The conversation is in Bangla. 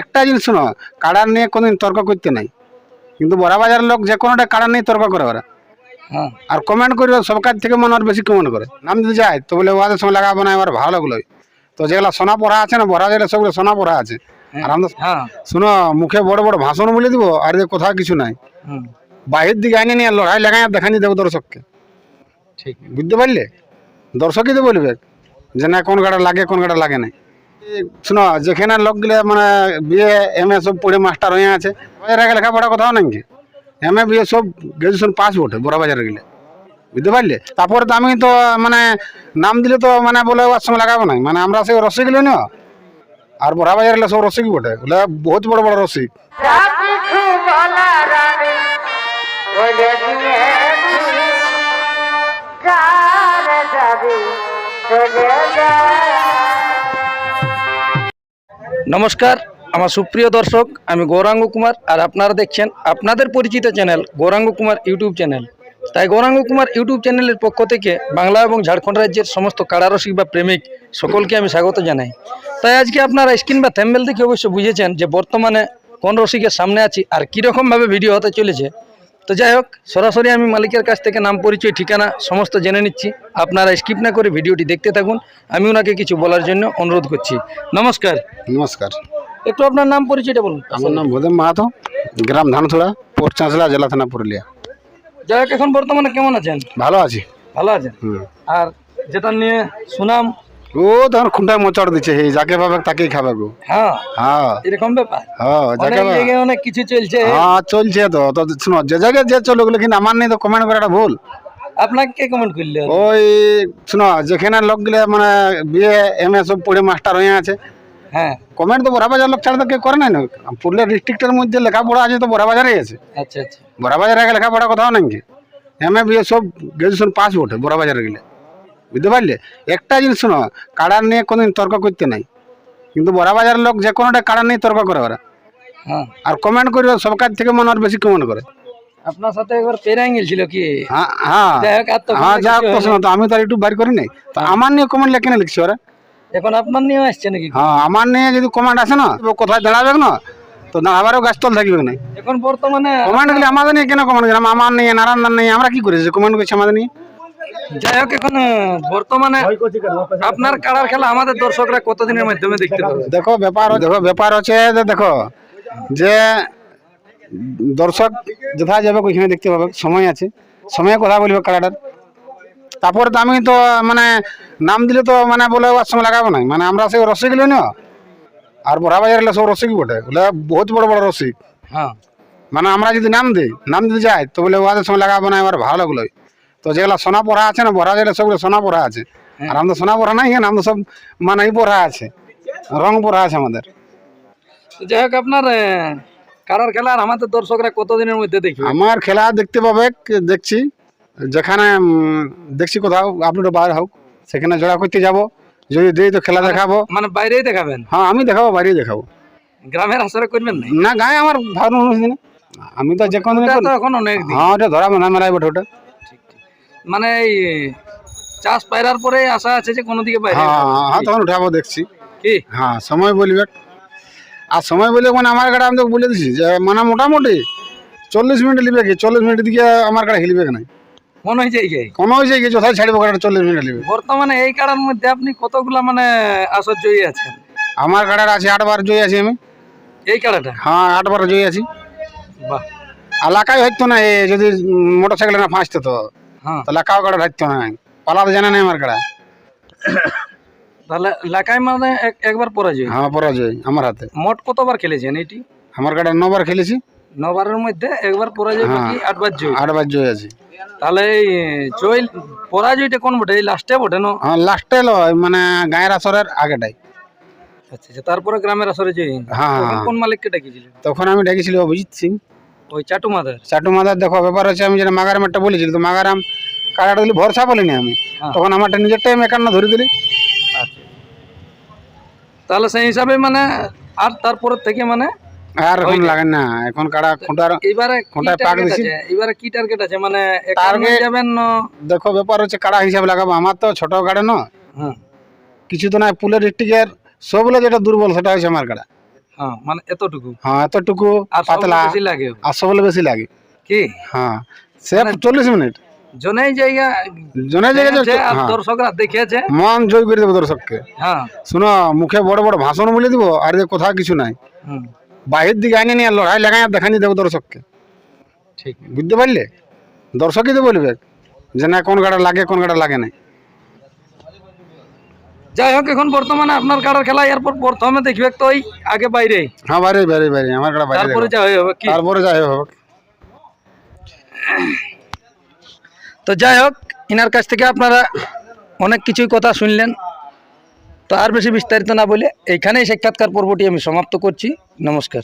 একটা জিনিস শোনো কাড়ার নিয়ে কোনোদিন তর্ক করতে নাই। কিন্তু বড়া বাজারের লোক যে কোনোটা কাড়া নিয়ে তর্ক করে ওরা। হ্যাঁ। আর কমেন্ট করবে সব কাজ থেকে মনে আর বেশি কমেন্ট করে। নাম দিতে যায় তো বলে ওদের সঙ্গে লাগাবো না এবার ভালো লাগল তো যেগুলো সোনা পড়া আছে না বড়া যেগুলো সবগুলো সোনা পড়া আছে। আর আমরা হ্যাঁ। শুনো মুখে বড় বড় ভাষণ বলে দিব আর কোথাও কিছু নাই। বাহির দিকে আইনে নিয়ে লড়াই লাগাই আর দেখানি দেবো দর্শককে। ঠিক। বুঝতে পারলে? দর্শকই তো বলবে যে না কোন গাড়া লাগে কোন গাড়া লাগে না। শোনো, যেখানে লোকগুলো মানে বিয়ে এম এ সব পড়ে মাস্টার হয়ে আছে বাজারে লেখাপড়া কোথাও নাকি? এম এ বিয়ে সব গ্রাজুয়েশন পাস বটে বড় বাজারে গেলে। বুঝতে পারলে? তারপরে তো আমি তো মানে নাম দিলে তো মানে বলে ওর সঙ্গে লাগাবো না। মানে আমরা সেই রসিক গেলে না। আর বড় বাজারে গেলে সব রসিক বটে। ওগুলো বহুত বড় বড় রসিক। নমস্কার, আমার সুপ্রিয় দর্শক, আমি গৌরাঙ্গ কুমার, আর আপনারা দেখছেন আপনাদের পরিচিত channel Gouranga Kumar YouTube channel. তাই গৌরাঙ্গ কুমার ইউটিউব চ্যানেলের পক্ষ থেকে বাংলা এবং ঝাড়খণ্ড রাজ্যের সমস্ত কারারসিক বা প্রেমিক সকলকে আমি স্বাগত জানাই। তাই আজকে আপনারা স্ক্রিন বা থ্যাম্বেল দেখে অবশ্য বুঝেছেন যে বর্তমানে কোন রসিকের সামনে আছি আর কীরকমভাবে ভিডিও হতে চলেছে। তো যাই হোক সরাসরি আমি মালিকের কাছ থেকে নাম পরিচয় ঠিকানা সমস্ত জেনে নিচ্ছি। আপনারা স্কিপ না করে ভিডিওটি দেখতে থাকুন। আমি ওনাকে কিছু বলার জন্য অনুরোধ করছি। নমস্কার। নমস্কার। একটু আপনার নাম পরিচয়টা বলুন। আমার নাম ভোদেম মাহাতো গ্রাম ধানথোড়া পোর্ট চাঁচলা জেলা থানা পুরুলিয়া। যাই হোক এখন বর্তমানে কেমন আছেন? ভালো আছি। ভালো আছেন? আর যেটা নিয়ে সুনাম ও তখন খুঁটায় মোচড় দিচ্ছে এই যাকে পাবে তাকেই খাবে গো। হ্যাঁ হ্যাঁ। এরকম ব্যাপার। হ্যাঁ যাকে পাবে অনেক কিছু চলছে। হ্যাঁ চলছে তো। তো শুনো যে জায়গায় যে চলো ওগুলো কিন্তু আমার নেই তো কমেন্ট করাটা ভুল। আপনাকে কে কমেন্ট করলে ওই শুনো যেখানে লোকগুলো মানে বিয়ে এম এ সব পড়ে মাস্টার হয়ে আছে হ্যাঁ। কমেন্ট তো বড়া বাজার লোক ছাড়া তো কেউ করে নাই না। পুরুলিয়া ডিস্ট্রিক্টের মধ্যে লেখাপড়া আছে তো বড়া বাজারে আছে আচ্ছা আচ্ছা। বড়া বাজারে আগে লেখাপড়া কোথাও নাকি? এম এ বিয়ে সব গ্রাজুয়েশন পাস বটে বড়া বাজারে গেলে। বুঝতে পারলে? একটা জিনিস শোনো কাড়ার নিয়ে কোনোদিন তর্ক করতে নাই। কিন্তু বড়া বাজারের লোক যে কোনোটা কাড়া নিয়ে তর্ক করে ওরা। হ্যাঁ। আর কমেন্ট করবে সব কাজ থেকে মনে আর বেশি কমেন্ট করে? আপনার সাথে একবার পেরাঙ্গেল ছিল কি? হ্যাঁ হ্যাঁ। হ্যাঁ যা প্রশ্ন তো আমি তো আর একটু বাইর করি নাই। তো আমার নিয়ে কমেন্ট লেখে না লিখছি ওরা? এখন আপনার নিয়ে আসছে নাকি? হ্যাঁ আমার নিয়ে যদি কমেন্ট আসে না কোথায় দাঁড়াবে না? তো দাঁড়াবারও গাছ তল থাকবে না। এখন বর্তমানে কমেন্ট গুলি আমাদের নিয়ে কেন কমেন্ট করলাম? আমার নিয়ে নারায়ণ নিয়ে আমরা কি করেছি? কমেন্ট করছি আমাদের নিয়ে? যাই হোক এখন বর্তমানে আপনার কাড়ার খেলা আমাদের দর্শকরা কতদিনের মাধ্যমে দেখতে পাবে? দেখো ব্যাপার দেখো ব্যাপার হচ্ছে যে দেখো যে দর্শক যথা যাবে ওইখানে দেখতে পাবে সময় আছে। সময়ে কথা বলবে কালাটার তারপরে তো আমি তো মানে নাম দিলে তো মানে বলে ওর সঙ্গে লাগাবো না। মানে আমরা সেই রসিক না আর বড়া বাজার সব রসিক বটে। বলে বহুত বড় বড় রসিক। হ্যাঁ। মানে আমরা যদি নাম দিই নাম দিতে যাই তো বলে ওদের সময় লাগাবো না এবার ভালো লাগল। তো যেগুলো সোনা পড়া আছে না বড়া যেগুলো সবগুলো সোনা পড়া আছে। আর আমাদের সোনা পড়া নাই এখানে আমাদের সব মানে পড়া আছে। রং পড়া আছে আমাদের। তো যাই হোক আপনার কাড়ার খেলা আর আমাদের দর্শকরা কতদিনের মধ্যে দেখবে? আমার খেলা দেখতে পাবে দেখছি। যেখানে দেখছি কোথাও আপলোড বার হোক সেখানে জোড়া করতে যাব। যদি দিই তো খেলা দেখাবো। মানে বাইরেই দেখাবেন? হ্যাঁ আমি দেখাবো বাইরেই দেখাবো। গ্রামের আসরে করবেন না গায়ে আমার ভালো আমি তো যে কোনো এখন অনেক দিন। হ্যাঁ ওটা ধরা না মেলাই বটে ওটা। মানে এই চাষ পাইরার পরে আশা আছে যে কোনো দিকে বাইরে হ্যাঁ হ্যাঁ তখন উঠাবো দেখছি। কি? হ্যাঁ সময় বলবে আর সময় বলে মানে আমার গাড়ি আমি তো বলে দিছি যে মানে মোটামুটি চল্লিশ মিনিট লিবে কি চল্লিশ মিনিট দিকে আমার গাড়ি হিলবে না মনে হয়েছে এই যে? কোনো হয়েছে কি কোথায় ছাড়বো গাড়িটা চল্লিশ মিনিট লিবে বর্তমানে এই কাড়ার মধ্যে আপনি কতগুলা মানে আসর জয়ী আছেন? আমার গাড়ির আছে আটবার জয়ী আছি আমি। এই কাড়াটা? হ্যাঁ আটবার জয়ী আছি। বাহ। এলাকায় হয়তো না এ যদি মোটর সাইকেল না ফাঁসতো তো। হ্যাঁ তো এলাকাও গাড়ি হইতো না পালা তো জানা নেই আমার গাড়া তাহলে লেখায় মানে এক- একবার পরাজয় হ্যাঁ পরাজয় আমার হাতে মোট কতবার খেলেছেন এটি আমার গাড়ি নবার খেলেছি নবারের মধ্যে একবার পরাজয়। বাকি আটবার জয় আটবার জয়ী আছি তাহলে এই জয় পরাজয়টা কোন বটে এই লাস্টে বটে না হ্যাঁ লাস্টে লয় মানে গায়ের আসরের আগেটাই আচ্ছা আচ্ছা তারপরে গ্রামের আসরে জয় হ্যাঁ। কোন মালিককে ডাকিছিলেন তখন আমি ডেকেছিলি অভিজিৎ সিং ওই চাটু মাদার? চাটু মাদার দেখো ব্যাপার হচ্ছে আমি যেটা মাগারাম একটা বলেছিলি তো মাগারাম কাটাটা দিলি ভরসা বলিনি আমি। হ্যাঁ। তখন আমারটা নিজের টাইম একান্ন ধরে দিলি। তাহলে সেই হিসাবে মানে আর তারপরে থেকে মানে আর এখন লাগে না এখন কাটা খুঁটার এবারে কি পাক দিছি? এবারে কি টার্গেট আছে? মানে একান্ন যাবেন না? দেখো ব্যাপার হচ্ছে কাড়া হিসাব লাগাবো? আমার তো ছোট গাড়ি ন। হ্যাঁ। কিছু তো নাই পুলের ডিস্ট্রিক্টের সবগুলো যেটা দুর্বল সেটা হচ্ছে আমার কাড়া হ্যাঁ মানে এতটুকু? হ্যাঁ এতটুকু পাতলা। বেশি লাগে? আর সবগুলো বেশি লাগে। কি? হ্যাঁ সে চল্লিশ মিনিট। জায়গা জনে হ্যাঁ। দর্শকরা মন জয় করে দেবো দর্শককে। হ্যাঁ। শুনো মুখে বড় বড় ভাষণ বলে দিব আর এদের কথা কিছু নাই। বাহির দিকে আইনে নিয়ে লড়াই লাগাই দেখানি দেবো দর্শককে। ঠিক। বুঝতে পারলে? দর্শকই তো বলবে যে না কোন গাড়া লাগে কোন গাড়া লাগে না। যাই হোক এখন বর্তমানে আপনার কাটার খেলা এরপর প্রথমে দেখবে তো ওই আগে বাইরে। হ্যাঁ বাইরে বাইরে বাইরে আমার কাটা বাইরে তারপরে যাই হবে কি? তারপরে যাই হোক তো যাই হোক ইনার কাছ থেকে আপনারা অনেক কিছুই কথা শুনলেন। তো আর বেশি বিস্তারিত না বলে এইখানেই সাক্ষাৎকার পর্বটি আমি সমাপ্ত করছি। নমস্কার।